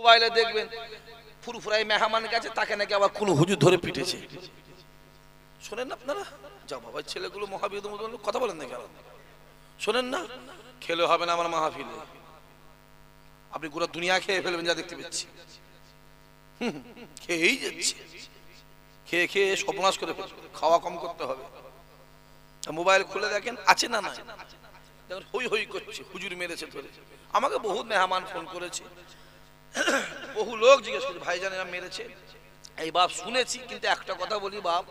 মোবাইলে দেখবেন ফুরফুরাই মেহমান গেছে, তাকে নাকি আবার কোন হুজুর ধরে পিটেছে। শোনেন না আপনারা? যা বাবা ছেলেগুলো মহাবিদ কথা বলেন না কেন? শোনেন না? খেলে হবে না আমার মাহফিলে। আপনি গোটা দুনিয়া খেয়ে ফেলবেন যা দেখতে পাচ্ছি খেয়েই যাচ্ছে। খেয়ে খেয়ে সর্বনাশ করে ফেলবে। খাওয়া কম করতে হবে। মোবাইল খুলে দেখেন, আছে না না হই হই করছে, হুজুর মেরেছে ধরে। আমাকে বহুত মেহমান ফোন করেছে। বহু লোক জিজ্ঞেস করছে ভাইজান এরা মেরেছে? এই বাপ শুনেছি, কিন্তু একটা কথা বলি বাপ।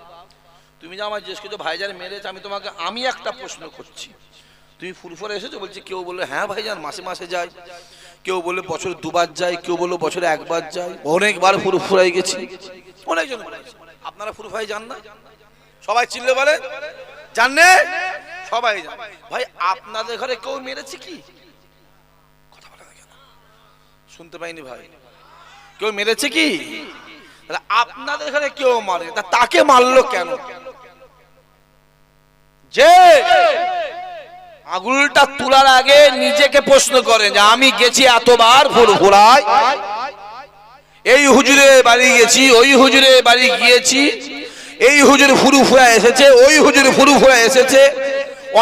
তুমি যে আমার জিজ্ঞেস করছ, ভাইজান মেরেছে? আমি তোমাকে, আমি একটা প্রশ্ন করছি। তুমি ফুরফুরে এসেছ? বলছি, কেউ বলল হ্যাঁ ভাইজান, মাসে মাসে যাই। কেউ বলল, বছরে দুবার যাই। কেউ বলল, বছরে একবার যাই। অনেকবার ফুরফুরাই গেছি। অনেকজন। আপনারা ফুরফুরাই যান না? সবাই চিনলে বলে জানে সবাই ভাই, আপনাদের ঘরে কেউ মেরেছে কি? শুনতে পাইনি ভাই। কেউ মেরেছে কি? আপনাদের ঘরে কেউ মারে? তাকে মারলো কেন? যে আগুলটা তোলার আগে নিজেকে প্রশ্ন করেন যে আমি গেছি এতবার ফুরফুরায় এই হুজুরে বাড়ি গেছি, ওই হুজুরে বাড়ি গিয়েছি। এই হুজুর ফুরুফুরা এসেছে, ওই হুজুর ফুরু ফুরা এসেছে।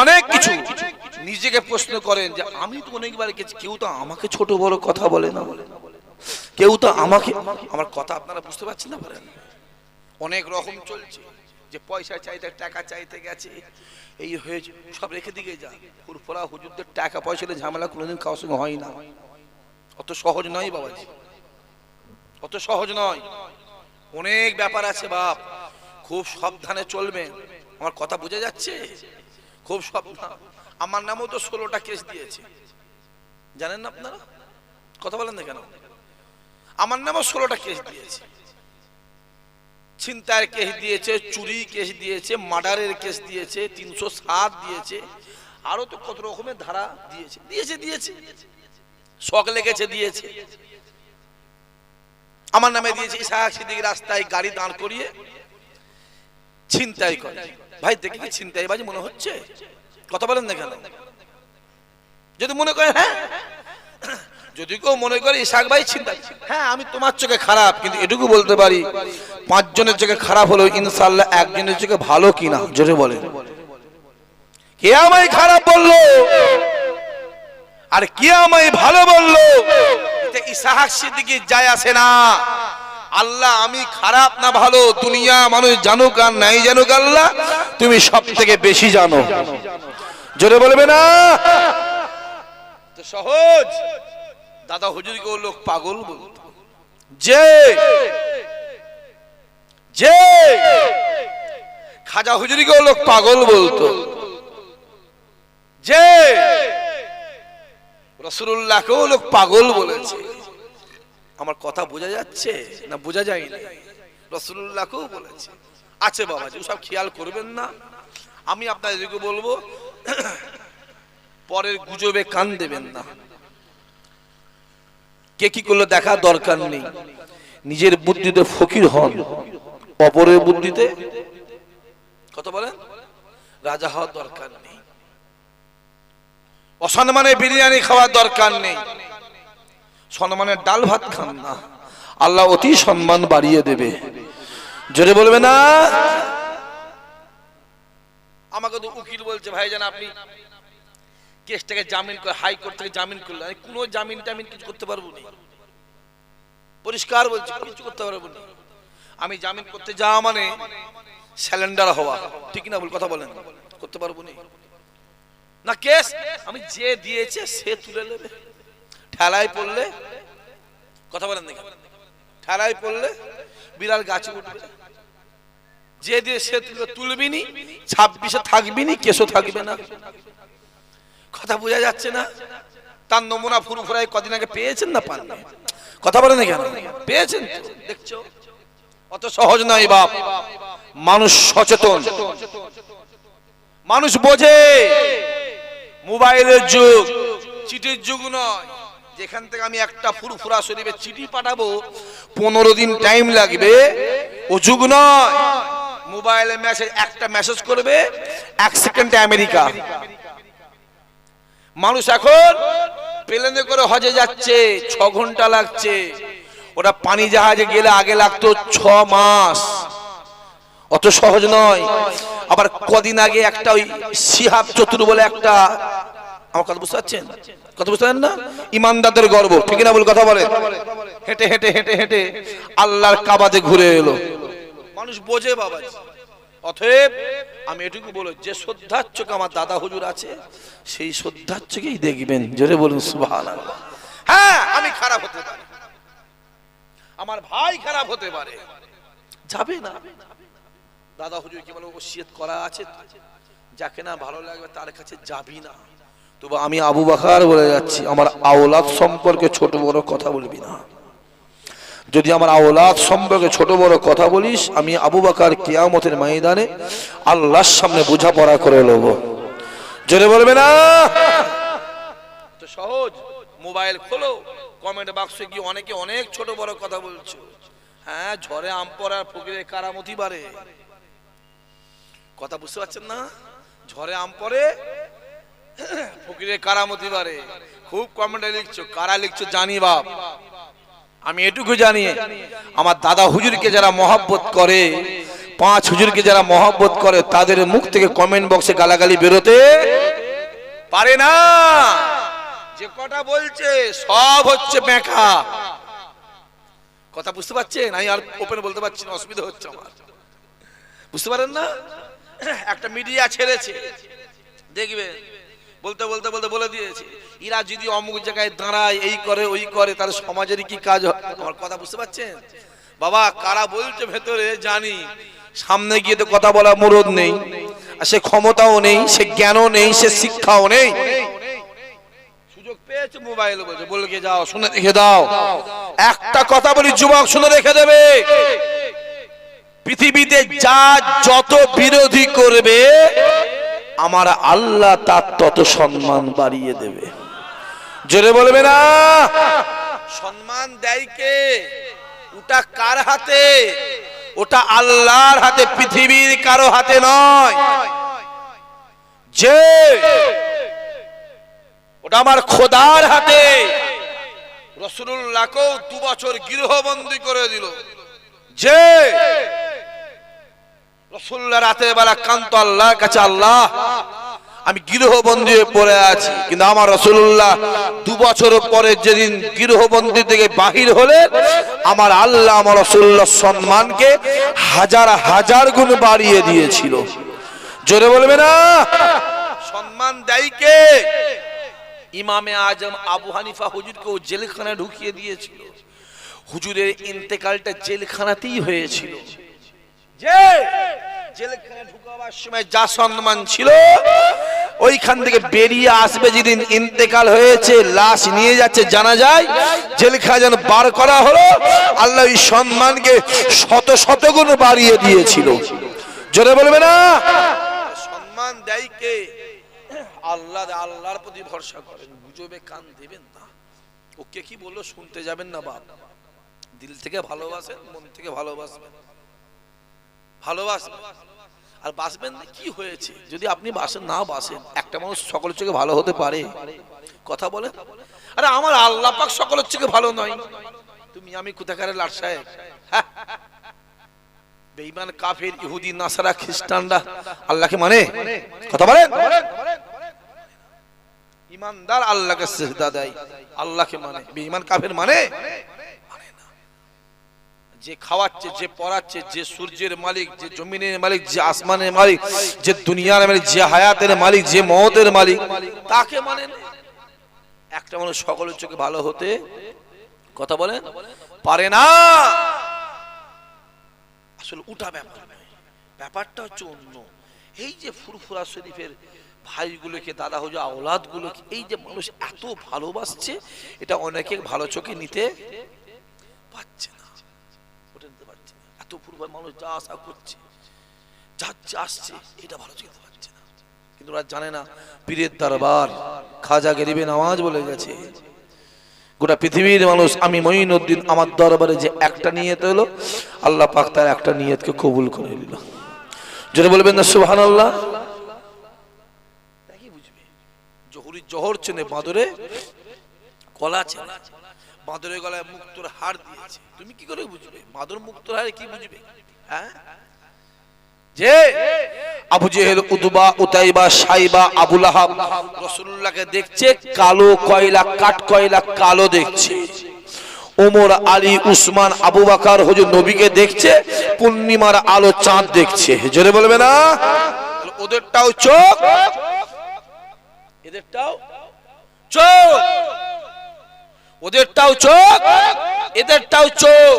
অনেক কিছু। নিজেকে প্রশ্ন করেন যে, আমি তো অনেকবার গেছি, কেউ তো আমাকে ছোট বড় কথা বলে না বলে? কেউ তো আমাকে আমার কথা আপনারা বুঝতে পারছেন না পারেন অনেক রকম চলছে যে, পয়সা চাইতে, টাকা চাইতে গেছে, এই হয়েছে সব রেখে দিকে যা ফুরফুরা হুজুরদের টাকা পয়সা ঝামেলা কোনোদিন কারোর সঙ্গে হয় না। অত সহজ নয় বাবাজি। অত সহজ নয়। অনেক ব্যাপার আছে বাপ। খুব সাবধানে চলবেন। আমার কথা বোঝা যাচ্ছে? খুব সাবধান। আমার নামও তো ষোলোটা কেস দিয়েছে। জানেন না আপনারা? কথা বলেন না কেন? আমার নামও ষোলোটা কেস দিয়েছে। ছিনতাইয়ের কেস দিয়েছে, চুরি কেস দিয়েছে, মার্ডারের কেস দিয়েছে, তিনশো সাত দিয়েছে আরও তো কত রকমের ধারা দিয়েছে। দিয়েছে দিয়েছে। শখ লেগেছে, দিয়েছে। আমার নামে দিয়েছে ইসাহাক রাস্তায় গাড়ি দাঁড় করিয়ে ছিনতাই করে। ভাই দেখে কি ছিনতাই বাজি মনে হচ্ছে? কথা বলেন না কেন? যদি মনে করে হ্যাঁ? যদি কেউ মনে করে ইসাক ভাই ছিনতাই হ্যাঁ আমি তোমার চোখে খারাপ, কিন্তু এটুকু বলতে পারি, পাঁচজনের চোখে খারাপ হলো ইনশাল্লাহ একজনের চোখে ভালো কিনা? জোরে বলেন। কে আমায় খারাপ বলল? আর কে আমায় ভালো বলল? ইসাহাক সিদ্দিকি যায় আসে না। আল্লাহ, আমি খারাপ না ভালো, দুনিয়া মানুষ জানুক আর নাই জানুক আল্লাহ, তুমি সব থেকে বেশি জানো। জোরে বলবে না। তো সহজ। দাদা হুজুরকে ও লোক পাগল বলতো। যে। যে। খাজা হুজুরিকে ও লোক পাগল বলতো। যে। রসুল্লাহকেও লোক পাগল বলেছে। আমার কথা বোঝা যাচ্ছে না বোঝা যায় যায়নি? রসুল্লাহকেও বলেছে। আছে বাবা সব খেয়াল করবেন না। আমি আপনাদেরকে বলব পরের গুজবে কান দেবেন না। কে কি করল দেখা দরকার নেই। নিজের বুদ্ধিতে ফকির হন। অপরের বুদ্ধিতে কত বলেন। রাজা হওয়ার দরকার নেই। অসম্মানে বিরিয়ানি খাওয়ার দরকার নেই। সম্মানের ডাল ভাত খান না। আল্লাহ অতি সম্মান বাড়িয়ে দেবে। জোরে বলবে না। আমাকে তো উকিল বলছে, ভাই ভাইজান আপনি কেসটাকে জামিন করে হাইকোর্ট থেকে জামিন করলে আমি কোনো জামিন টামিন কিছু করতে পারব না। পরিষ্কার বলছি কিছু করতে পারব না। আমি জামিন করতে যাওয়া মানে স্যালেন্ডার হওয়া। ঠিক না বল কথা বলেন? করতে পারব না। না, কেস আমি যে দিয়েছে সে তুলে নেবে। ঠেলায় পড়লে, কথা বলেন দেখেন ঠেলায় পড়লে বিড়াল গাছে উঠবে। যে দিয়ে সে তুলবে তুলবিনি, ছাব্বিশে থাকবিনি, কেসও থাকবে না। কথা বোঝা যাচ্ছে না? তার নমুনা ফুরফুরাই কদিন আগে পেয়েছেন না পান কথা বলেন কেন? পেয়েছেন দেখছ? অত সহজ নয় বাপ। মানুষ সচেতন। মানুষ বোঝে। মোবাইলের যুগ, চিঠির যুগ নয়। যেখান থেকে আমি একটা ফুরফুরা শরীফে চিঠি পাঠাবো, পনেরো দিন টাইম লাগবে, ও যুগ নয়। মোবাইলে মেসেজ একটা মেসেজ করবে, এক সেকেন্ডে আমেরিকা। মানুষ এখন প্লেনে করে হজে যাচ্ছে, ছ ঘণ্টা লাগছে। ওটা পানি জাহাজে গেলে আগে লাগতো ছ মাস। অত সহজ নয়। আবার কদিন আগে একটা ওই সিহাব চতুর বলে একটা, আমার কথা বুঝতে পারছেন? কথা বুঝতে পারেন না? ইমানদারদের গর্ব, ঠিক না বলে কথা বলে? হেঁটে হেঁটে হেঁটে হেঁটে আল্লাহর কাবাতে ঘুরে এলো। মানুষ বোঝে বাবা অতএব আমি এটুকু বলো যে শ্রদ্ধাচ্ছকে আমার দাদা হুজুর আছে, সেই শ্রদ্ধাচ্ছকেই দেখবেন। জোরে বলুন হ্যাঁ আমি খারাপ হতে পারি। আমার ভাই খারাপ হতে পারে। যাবে না। দাদা হুজুর কি বলে, ওসিয়ত করা আছে যাকে না ভালো লাগবে, তার কাছে যাবি না। তবু আমি আবু বাকার বলে যাচ্ছি, আমার আওলাদ সম্পর্কে ছোট বড় কথা বলবি না। যদি আমার আওলাদ সম্পর্কে ছোট বড় কথা বলিস, আমি আবু বাকার কিয়ামতের ময়দানে আল্লাহর সামনে বোঝাপড়া করে নেব। জোরে বলবে না? সহজ, মোবাইল খোলো কমেন্ট বাক্সে গিয়ে অনেকে অনেক ছোট বড় কথা বলছো। হ্যাঁ ঝড়ে আম পড়ার ফকিরে কারামতি বাড়ে। কথা বুঝতে পারছেন না? ঝড়ে আম পড়ে ফকিরে কারামতি বাড়ে। খুব কমেন্টে লিখছো, কারা লিখছো জানি বাপ। আমি এটুকু জানি, আমার দাদা হুজুরকে যারা মহাব্বত করে, পাঁচ হুজুরকে যারা মহাব্বত করে, তাদের মুখ থেকে কমেন্ট বক্সে গালাগালি বেরোতে পারে না। যে কটা বলছে, সব হচ্ছে বেঁকা কথা বুঝতে পারছেন? আমি আর ওপেন বলতে পারছি না, অসুবিধা হচ্ছে আমার। বুঝতে পারেন না? একটা মিডিয়া ছেড়েছে। দেখবে বলতে বলতে বলতে বলে দিয়েছে। এরা যদি অমুক জায়গায় দাঁড়ায়, এই করে, ওই করে, তাহলে সমাজের কি কাজ হয়? কথা বুঝতে পারছেন? বাবা, কারা বলছে ভেতরে, জানি। সামনে গিয়ে তো কথা বলা মুরদ নেই। আর সে ক্ষমতাও নেই, সে জ্ঞানও নেই, সে শিক্ষাও নেই। সুযোগ পেয়েছে মোবাইল বলছে, বলকে যাও, শুনে রেখে দাও। একটা কথা বলি, যুবক, শুনে রেখে দেবে। পৃথিবীতে যা, যত বিরোধী করবে আমার আল্লাহ তার তত সম্মান বাড়িয়ে দেবে। জোরে বলবে না? সম্মান দেয় কে? ওটা কার হাতে? ওটা আল্লাহর হাতে, পৃথিবীর কারও হাতে নয়। যে ওটা আমার খোদার হাতে। রসুল্লাহকেও দু বছর গৃহবন্দী করে দিল। যে রসুল্লাহ রাতের বেলা কান্ত আল্লাহর কাছে, আল্লাহ, আমি গৃহবন্দী পড়ে আছি। কিন্তু আমার রসুল্লাহ দু বছর পরে যেদিন গৃহবন্দী থেকে বাহির হলে আমার আল্লাহ, আমার রসুল্লাহ সম্মানকে হাজার হাজার গুণ বাড়িয়ে দিয়েছিল। জোরে বলবে না? সম্মান দেয় কে? ইমামে আজম আবু হানিফা হুজুরকে ও জেলখানায় ঢুকিয়ে দিয়েছিল। হুজুরের ইন্তেকালটা জেলখানাতেই হয়েছিল। যে জেলখানে ঢুকাবার সময় যা সম্মান ছিল, ওইখান থেকে বেরিয়ে আসবে যেদিন ইন্তেকাল হয়েছে, লাশ নিয়ে যাচ্ছে, জানা যায় জেলখানা যেন বার করা হলো, আল্লাহ এই সম্মানকে শত শত গুণ বাড়িয়ে দিয়েছিল। জোরে বলবে না? সম্মান দেয় কে? আল্লাহ, আল্লাহর প্রতি ভরসা করেন, গুজবে কান দেবেন না। ওকে কি বলল, শুনতে যাবেন না বাপ। দিল থেকে ভালোবাসেন, মন থেকে ভালোবাসবেন। ভালোবাসবেন আর বাসবেন কি হয়েছে? যদি আপনি বাসেন, না বাসেন, একটা মানুষ সকলের চোখে ভালো হতে পারে। কথা বলে আরে আমার আল্লাহ পাক সকলের চোখে ভালো নয়। তুমি আমি কোথাকারে লাট সাহেব? হ্যাঁ। বেঈমান, কাফের, ইহুদি, নাসারা, খ্রিস্টানরা, আল্লাহকে মানে? কথা বলেন? ইমানদার আল্লাহকে সেজদা দেয়। আল্লাহকে মানে। বেঈমান, কাফের মানে। যে খাওয়াচ্ছে, যে পড়াচ্ছে, যে সূর্যের মালিক, যে জমিনের মালিক, যে আসমানের মালিক, যে দুনিয়ার মালিক, যে হায়াতের মালিক, যে মহতের মালিক, তাকে মানে। একটা মানুষ সকলের চোখে ভালো হতে কথা বলেন পারে না আসলে উঠা ব্যাপার। ব্যাপারটা হচ্ছে অন্য এই যে ফুরফুরা শরীফের ভাইগুলোকে, দাদা হুজুর আওলাদ গুলোকে এই যে মানুষ এত ভালোবাসছে, এটা অনেকে ভালো চোখে নিতে পারছে না ওটা নিতে পারছে না এত পূর্বের মানুষ যা আশা করছে, যা আসছে, এটা ভালো চোখে নিতে পারছে না। কিন্তু ওরা জানে না, পীরের দরবার খাজা গরিবে নামাজ বলে গেছে। গোটা পৃথিবীর মানুষ, আমি মঈনুদ্দিন আমার দরবারে যে একটা নিয়ত হলো, আল্লাহ পাক তার একটা নিয়তকে কবুল করে নিল। যদি বলবেন না সুবহান আল্লাহ জহর চেনে বাঁদরে কলা চেনে। বাঁদরের গলায় মুক্তোর হার দিয়েছে। তুমি কি করে বুঝবে বাঁদর মুক্তোর হারে কি বুঝবে? হ্যাঁ? যে আবু জেহেল, উদবা, উতাইবা, সাইবা, আবুল আহাব রসুল্লাহকে দেখছে, কালো কয়লা, কাঠ কয়লা কালো দেখছে। ওমর, আলী, উসমান, আবু বাকার, হুজুর নবীকে দেখছে, পূর্ণিমার আলো চাঁদ দেখছে। জোরে বলবে না? ওদেরটাও চোখ, এদেরটাও চোখ। ওদেরটাও চোখ, এদেরটাও চোখ।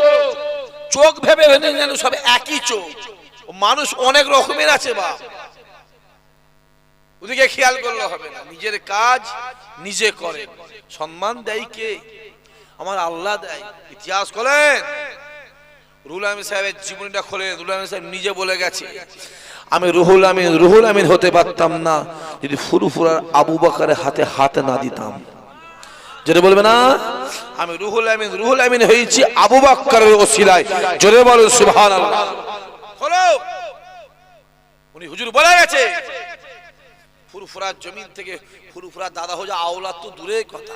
চোখ ভেবে ভেবে যেন সব একই চোখ। মানুষ অনেক রকমের আছে বা ওদিকে খেয়াল করলে হবে না। নিজের কাজ নিজে করে। সম্মান দেয় কে? আমার আল্লাহ দেয়। ইতিহাস খোলেন। রুহুল আমিন সাহেবের জীবনীটা খোলেন। রুহুল আমিন সাহেব নিজে বলে গেছে, আমি রুহুল আমিন রুহুল আমিন হতে পারতাম না। যদি ফুরুফুরার আবু বাকারের হাতে হাত না দিতাম। জোরে বলবে না? আমি রুহুল আমিন রুহুল আমিন হয়েছি আবু বাক্কারের ওসিলায়। জোরে বলুন সুবহানাল্লাহ। হলো উনি হুজুর বলে গেছে ফুরফুরার জমিন থেকে ফুরফুরার দাদা হোজা আওলা তো দূরের কথা।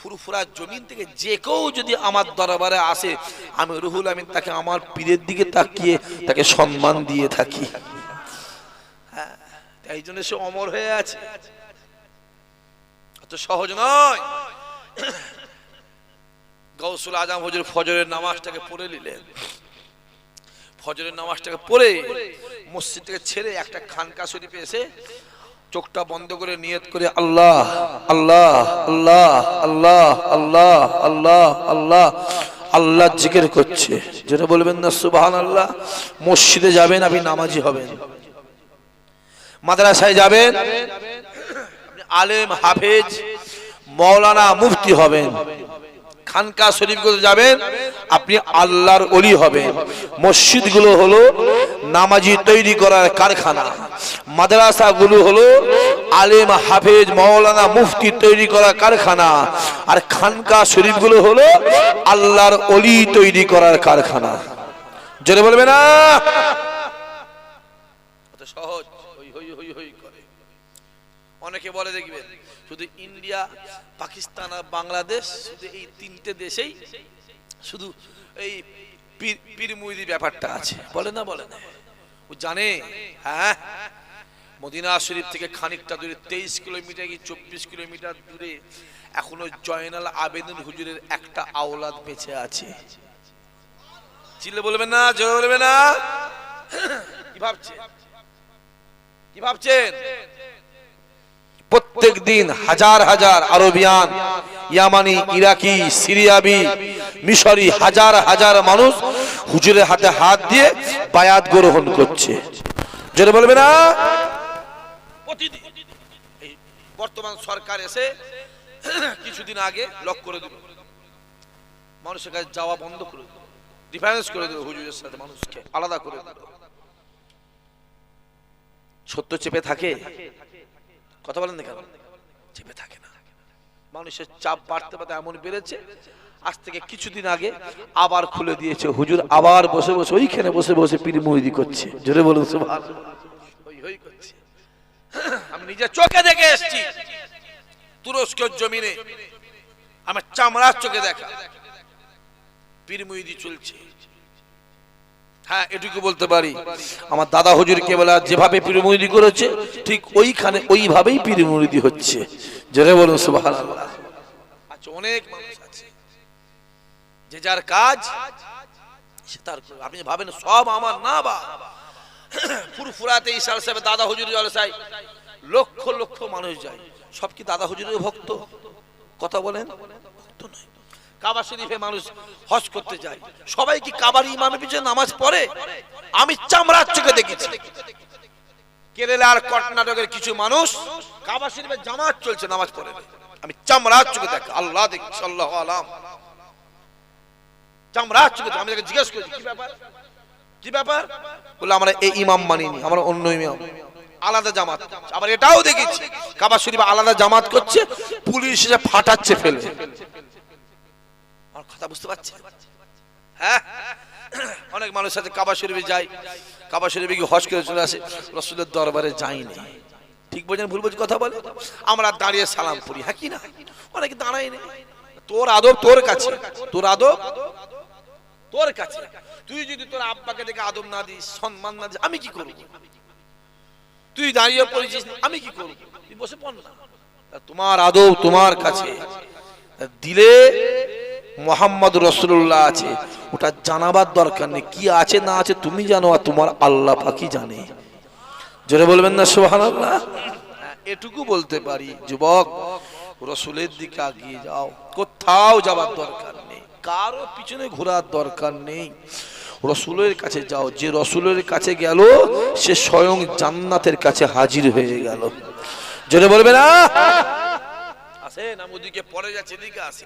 ফুরফুরার জমিন থেকে যে কেউ যদি আমার দরবারে আসে আমি রুহুল আমিন তাকে আমার পীরের দিকে তাকিয়ে তাকে সম্মান দিয়ে থাকি। হ্যাঁ, তাই জন্য সে অমর হয়ে আছে। অত সহজ নয়। গৌসুল আজম হুজুর ফজরের নামাজটাকে পড়ে নিলেন। ফজরের নামাজটাকে পড়ে মসজিদ থেকে ছেড়ে একটা খানকা শরীফে এসে চোখটা বন্ধ করে নিয়ত করে আল্লাহ আল্লাহ আল্লাহ আল্লাহ আল্লাহ আল্লাহ আল্লাহ আল্লাহ জিকির করছে। যেটা বলবেন না সুবহান আল্লাহ মসজিদে যাবেন আপনি, নামাজি হবেন। মাদ্রাসায় যাবেন। আলেম, হাফেজ মৌলানা মুফতি হবেন। খানকা শরীফগুলো যাবেন, আপনি আল্লাহর অলি হবেন। মসজিদগুলো হলো নামাজি তৈরি করার কারখানা। মাদ্রাসাগুলো হলো আলেম হাফেজ মৌলানা মুফতি তৈরি করার কারখানা। আর খানকা শরীফগুলো হলো আল্লাহর অলি তৈরি করার কারখানা। জোরে বলবে না? সহজ হই হই হই হই করে অনেকে বলে দেখবেন, শুধু ইন্ডিয়া, পাকিস্তান আর বাংলাদেশ, শুধু এই তিনটে দেশেই শুধু এই পীর পীর ব্যাপারটা আছে। বলে না বলে না। ও জানে হ্যাঁ? মদিনা শরীফ থেকে খানিকটা দূরে, তেইশ কিলোমিটার কি চব্বিশ কিলোমিটার দূরে, এখনও জয়নাল আবেদন হুজুরের একটা আওলাদ বেঁচে আছে। চিল্লে বলবেন না, জোরে বলবেন না? কি ভাবছেন? কি ভাবছেন? প্রত্যেক দিন হাজার হাজার আরবিয়ান, ইয়ামানি, ইরাকি, সিরিয়াবি, মিশরি হাজার হাজার মানুষ হুজুরের হাতে হাত দিয়ে বায়াত গ্রহণ করছে। জোরে বলবে না? বর্তমান সরকার এসে কিছুদিন আগে লক করে দিল। মানুষের কাছে যাওয়া বন্ধ করে দিল। ডিফারেন্স করে দিল হুজুরের সাথে মানুষকে, আলাদা করে দিল। সত্য চেপে থাকে? কথা বলেন না কেন? চেপে থাকে না। মানুষের চাপ বাড়তে বাড়তে এমন বেড়েছে, আজ থেকে কিছুদিন আগে আবার খুলে দিয়েছে। হুজুর আবার বসে বসে, ওইখানে বসে বসে পীর মুহিদি করছে। জোরে বলুন আমি নিজের চোখে দেখে এসেছি। তুরস্কের জমিনে আমার চামড়ার চোখে দেখা। পীর মুহিদি চলছে। হ্যাঁ এটুকু বলতে পারি। আমার দাদা হুজুর কেবলা যেভাবে পীরমুরিদি করেছে, ঠিক ওইখানে ওইভাবেই পীরমুরিদি হচ্ছে। জোরে বলুন, সুবহানাল্লাহ। আচ্ছা অনেক মানুষ আছে। যে যার কাজ, সে তার আপনি ভাবেন সব আমার না বা। ফুরফুরাতে ইসাল দাদা হুজুর জলসাই লক্ষ লক্ষ মানুষ যায়। সব কি দাদা হুজুরের ভক্ত? কথা বলেন? ভক্ত নয়। কাবা শরীফে মানুষ হজ করতে যায়। সবাই কি কাবার ইমামের পিছনে নামাজ পড়ে? আমি চামড়ার চোখে দেখেছি। কেরালা আর কর্ণাটকের কিছু মানুষ কাবা শরীফে জামাত চলছে, নামাজ পড়ে আমি চামড়ার চোখে দেখ। আল্লাহ দেখছি আল্লাহ আলাম চামড়ার চোখে। আমি তাকে জিজ্ঞেস করেছি, কি ব্যাপার? কি ব্যাপার? বলে আমরা এই ইমাম মানিনি, আমরা অন্য ইমাম। আলাদা জামাত আবার এটাও দেখেছি, কাবা শরীফ আলাদা জামাত করছে, পুলিশ এসে ফাটাচ্ছে ফেলে। আমার কথা বুঝতে পারছেন হ্যাঁ? অনেক মানুষ সাথে কাবা শরীফে যায় কাবা শরীফে গিয়ে হজ করে চলে আসে। রসুলের দরবারে যায়নি ঠিক বলছেন ভুল বলছি কথা বলে? আমরা দাঁড়িয়ে সালাম করি হ্যাঁ কি না? অনেকে দাঁড়াই নেই তোর আদব তোর কাছে। তোর আদব তোর কাছে। তুই যদি তোর আব্বাকে দেখে আদব না দিস, সম্মান না দিস, আমি কি করব? তুই দাঁড়িয়ে পড়েছিস আমি কি করব? তুই বসে পড় না। তোমার আদব তোমার কাছে। দিলে মোহাম্মদ রসুল্লাহ আছে। ওটা জানাবার দরকার নেই কি আছে না আছে তুমি জানো আর তোমার আল্লাহ পাকি জানে। জোরে বলবেন না সোহান এটুকু বলতে পারি যুবক রসুলের দিকে আগিয়ে যাও। কোথাও যাবার দরকার নেই কারও পিছনে ঘোরার দরকার নেই। রসুলের কাছে যাও যে রসুলের কাছে গেল সে স্বয়ং জান্নাতের কাছে হাজির হয়ে গেল। জোরে বলবে না? আসেন আমি ওদিকে পরে যাচ্ছে এদিকে আসে